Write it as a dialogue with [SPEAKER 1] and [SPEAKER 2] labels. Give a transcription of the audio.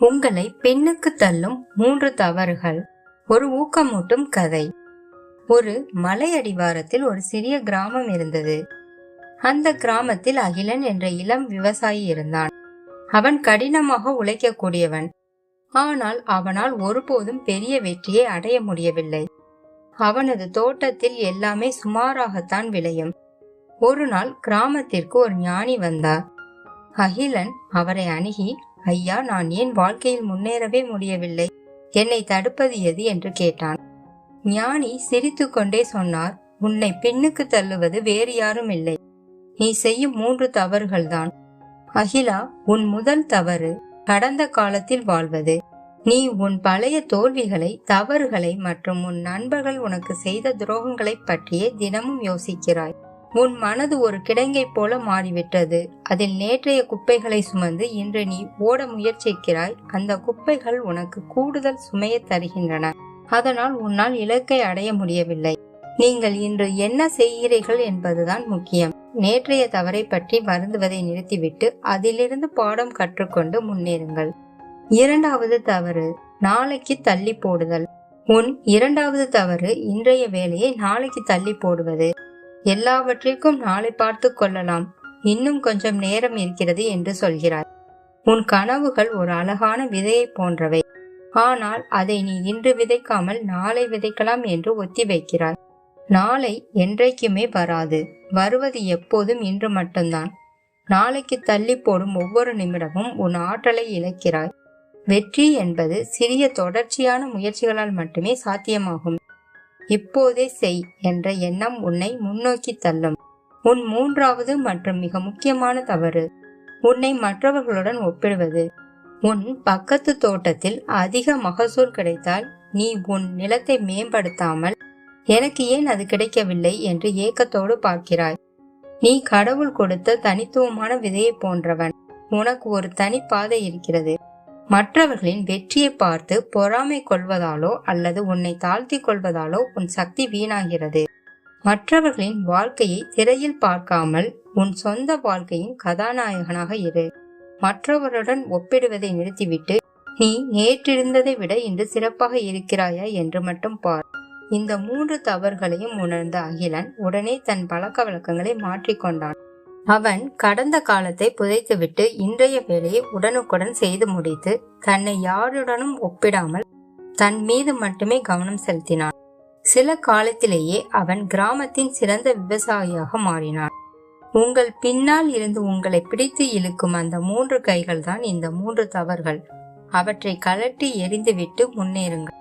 [SPEAKER 1] உங்களை பெண்ணுக்கு தள்ளும் மூன்று தவறுகள். ஒரு ஊக்கமூட்டும் கதை. ஒரு மலை அடிவாரத்தில் ஒரு சிறிய கிராமம் இருந்தது. அந்த கிராமத்தில் அகிலன் என்ற இளம் விவசாயி இருந்தான். அவன் கடினமாக உழைக்கக்கூடியவன். ஆனால் அவனால் ஒருபோதும் பெரிய வெற்றியை அடைய முடியவில்லை. அவனது தோட்டத்தில் எல்லாமே சுமாராகத்தான் விளையும். ஒரு நாள் கிராமத்திற்கு ஒரு ஞானி வந்தார். அகிலன் அவரை அணுகி ஐயா நான் ஏன் வாழ்க்கையில் முன்னேறவே முடியவில்லை? என்னை தடுப்பது எது? என்று கேட்டான். ஞானி சிரித்துக்கொண்டே சொன்னார் உன்னை பின்னுக்கு தள்ளுவது வேறு யாரும் இல்லை. நீ செய்யும் மூன்று தவறுகள்தான். அகிலா உன் முதல் தவறு கடந்த காலத்தில் வாழ்வது. நீ உன் பழைய தோல்விகளை தவறுகளை மற்றும் உன் நண்பர்கள் உனக்கு செய்த துரோகங்களை பற்றியே தினமும் யோசிக்கிறாய். உன் மனது ஒரு கிடங்கை போல மாறிவிட்டது. அதில் நேற்றைய குப்பைகளை சுமந்து இன்று நீ ஓட முயற்சிக்கிறாய். அந்த குப்பைகள் உனக்கு கூடுதல் சுமையை தருகின்றன. அதனால் உன்னால் இலக்கை அடைய முடியவில்லை. நீங்கள் இன்று என்ன செய்கிறீர்கள் என்பதுதான் முக்கியம். நேற்றைய தவறை பற்றி வருந்துவதை நிறுத்திவிட்டு அதிலிருந்து பாடம் கற்றுக்கொண்டு முன்னேறுங்கள். இரண்டாவது தவறு நாளைக்கு தள்ளி போடுதல். உன் இரண்டாவது தவறு இன்றைய வேலையை நாளைக்கு தள்ளி போடுவது. எல்லாவற்றிற்கும் நாளை பார்த்து கொள்ளலாம். இன்னும் கொஞ்சம் நேரம் இருக்கிறது என்று சொல்கிறாய். உன் கனவுகள் ஒரு அழகான விதையை போன்றவை. ஆனால் அதை நீ இன்று விதைக்காமல் நாளை விதைக்கலாம் என்று ஒத்தி வைக்கிறாய். நாளை என்றைக்குமே வராது. வருவது எப்போதும் இன்று மட்டும்தான். நாளைக்கு தள்ளி போடும் ஒவ்வொரு நிமிடமும் உன் ஆற்றலை இழக்கிறாய். வெற்றி என்பது சிறிய தொடர்ச்சியான முயற்சிகளால் மட்டுமே சாத்தியமாகும். இப்போதே செய் என்ற எண்ணம் உன்னை முன்னோக்கி தள்ளும். உன் மூன்றாவது மற்றும் மிக முக்கியமான தவறு உன்னை மற்றவர்களுடன் ஒப்பிடுவது. உன் பக்கத்து தோட்டத்தில் அதிக மகசூல் கிடைத்தால் நீ உன் நிலத்தை மேம்படுத்தாமல் எனக்கு ஏன் அது கிடைக்கவில்லை என்று ஏக்கத்தோடு பார்க்கிறாய். நீ கடவுள் கொடுத்த தனித்துவமான விதையை போன்றவன். உனக்கு ஒரு தனி பாதை இருக்கிறது. மற்றவர்களின் வெற்றியை பார்த்து பொறாமை கொள்வதாலோ அல்லது உன்னை தாழ்த்தி கொள்வதாலோ உன் சக்தி வீணாகிறது. மற்றவர்களின் வாழ்க்கையை திரையில் பார்க்காமல் உன் சொந்த வாழ்க்கையின் கதாநாயகனாக இரு. மற்றவருடன் ஒப்பிடுவதை நிறுத்திவிட்டு நீ நேற்றிருந்ததை விட இன்று சிறப்பாக இருக்கிறாயா என்று மட்டும் பார். இந்த மூன்று தவறுகளையும் உணர்ந்த அகிலன் உடனே தன் பழக்க வழக்கங்களை மாற்றிக்கொண்டான். அவன் கடந்த காலத்தை புதைத்துவிட்டு இன்றைய வேலையை உடனுக்குடன் செய்து முடித்து தன்னை யாருடனும் ஒப்பிடாமல் தன் மீது மட்டுமே கவனம் செலுத்தினான். சில காலத்திலேயே அவன் கிராமத்தின் சிறந்த விவசாயியாக மாறினான். உங்கள் பின்னால் இருந்து உங்களை பிடித்து இழுக்கும் அந்த மூன்று கைகள் தான் இந்த மூன்று தவறுகள். அவற்றை கலட்டி எரிந்துவிட்டு முன்னேறுங்கள்.